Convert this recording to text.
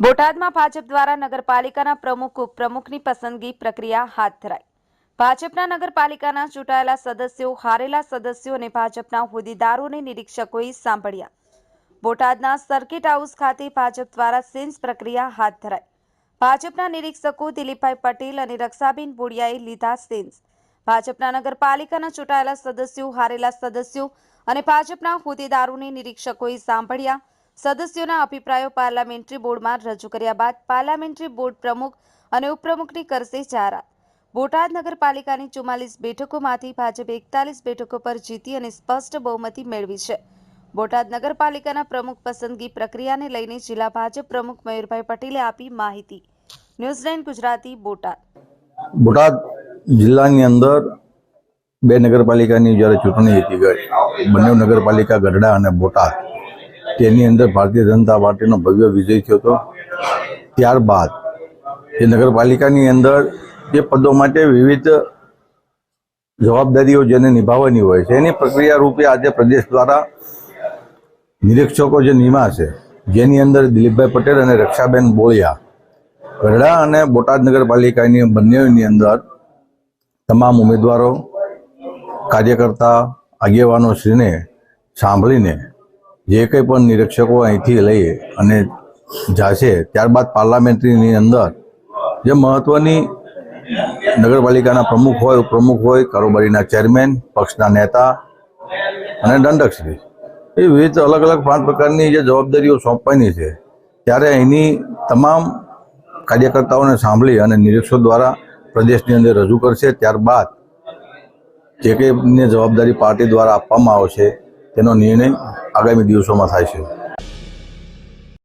બોટાદમાં ભાજપ દ્વારા નગરપાલિકાના પ્રમુખ, ઉપપ્રમુખની પસંદગી પ્રક્રિયા હાથ ધરાઈ. ભાજપના નગરપાલિકાના ચૂંટાયેલા સદસ્યો, હારેલા સદસ્યો અને ભાજપના હોદ્દેદારોને નિરીક્ષકોએ સાંભળ્યા. બોટાદના સર્કિટ હાઉસ ખાતે ભાજપ દ્વારા સેન્સ પ્રક્રિયા હાથ ધરાઈ. ભાજપના નિરીક્ષકો દિલીપભાઈ પટેલ અને રક્ષાબેન બોડિયાએ લીધા સેન્સ. ભાજપના નગરપાલિકાના ચૂંટાયેલા સદસ્યો, હારેલા સદસ્યો અને ભાજપના હોદ્દેદારોને નિરીક્ષકોએ સાંભળ્યા. સદસ્યોના અભિપ્રાયો પાર્લામેન્ટરી બોર્ડમાં રજૂ કર્યા બાદ પાર્લામેન્ટરી બોર્ડ પ્રમુખ અને ઉપપ્રમુખની કરશે જાહેરાત. બોટાદ નગરપાલિકાની ચુમ્માલીસ બેઠકોમાંથી ભાજપે એકતાલીસ બેઠકો પર જીતી અને સ્પષ્ટ બહુમતી મેળવી છે. બોટાદ નગરપાલિકાના પ્રમુખ પસંદગી પ્રક્રિયાને લઈને જિલ્લા ભાજપ પ્રમુખ મયુરભાઈ પટેલે આપી માહિતી. ન્યૂઝલેન્ડ ગુજરાતી, બોટાદ. બોટાદ જિલ્લાની અંદર બે નગરપાલિકાની જ્યારે ચૂંટણી હતી ગઈ, બંને નગરપાલિકા ગઢડા અને બોટાદ. તેની અંદર ભારતીય જનતા પાર્ટીનો ભવ્ય વિજય થયો હતો. ત્યારબાદ એ નગરપાલિકાની અંદર એ પદો માટે વિવિધ જવાબદારીઓ જેને નિભાવવાની હોય છે. એની પ્રક્રિયા રૂપે આજે પ્રદેશ દ્વારા નિરીક્ષકો જે નિમાશે જેની અંદર દિલીપભાઈ પટેલ અને રક્ષાબેન બોળિયા, ગઢડા અને બોટાદ નગરપાલિકાની બંનેની અંદર તમામ ઉમેદવારો, કાર્યકર્તા આગેવાનો શ્રીને સાંભળીને જે કંઈ પણ નિરીક્ષકો અહીંથી લઈ અને જાશે ત્યારબાદ પાર્લામેન્ટરીની અંદર જે મહત્વની નગરપાલિકાના પ્રમુખ હોય, ઉપપ્રમુખ હોય, કારોબારીના ચેરમેન, પક્ષના નેતા અને દંડકશ્રી, એ વિવિધ અલગ અલગ પાંચ પ્રકારની જે જવાબદારીઓ સોંપવાની છે, ત્યારે અહીંની તમામ કાર્યકર્તાઓને સાંભળી અને નિરીક્ષકો દ્વારા પ્રદેશની અંદર રજૂ કરશે, ત્યારબાદ જે કંઈ જવાબદારી પાર્ટી દ્વારા આપવામાં આવશે તેનો નિર્ણય આગામી દિવસોમાં થાય છે.